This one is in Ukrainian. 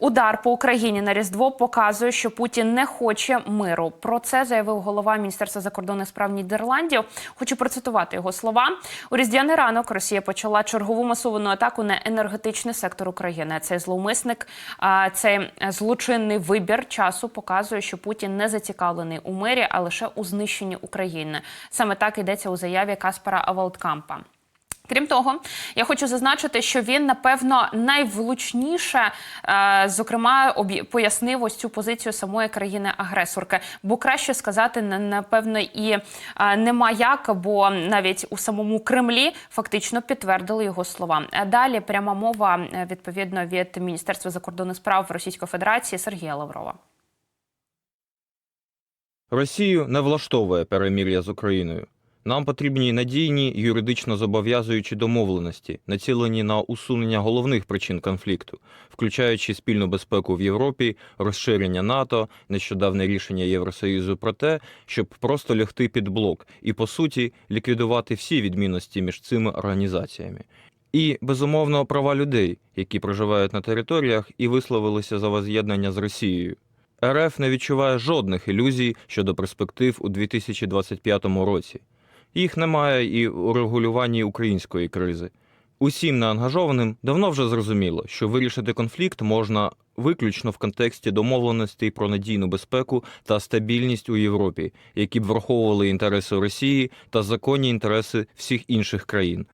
Удар по Україні на Різдво показує, що Путін не хоче миру. Про це заявив голова Міністерства закордонних справ Нідерландів. Хочу процитувати його слова. У різдвяний ранок Росія почала чергову масовану атаку на енергетичний сектор України. Цей зловмисник, цей злочинний вибір часу показує, що Путін не зацікавлений у мирі, а лише у знищенні України. Саме так йдеться у заяві Каспара Авалдкампа. Крім того, я хочу зазначити, що він напевно найвлучніше, е, зокрема, пояснив ось цю позицію самої країни-агресорки. Бо краще сказати напевно і е, нема як, бо навіть у самому Кремлі фактично підтвердили його слова. А Далі пряма мова е, відповідно від Міністерства закордонних справ Російської Федерації Сергія Лаврова. Росію не влаштовує перемир'я з Україною. Нам потрібні надійні юридично зобов'язуючі домовленості, націлені на усунення головних причин конфлікту, включаючи спільну безпеку в Європі, розширення НАТО, нещодавне рішення Євросоюзу про те, щоб просто лягти під блок і, по суті, ліквідувати всі відмінності між цими організаціями. І, безумовно, права людей, які проживають на територіях і висловилися за воз'єднання з Росією. РФ не відчуває жодних ілюзій щодо перспектив у 2025 році. Їх немає і у регулюванні української кризи. Усім неангажованим давно вже зрозуміло, що вирішити конфлікт можна виключно в контексті домовленостей про надійну безпеку та стабільність у Європі, які б враховували інтереси Росії та законні інтереси всіх інших країн.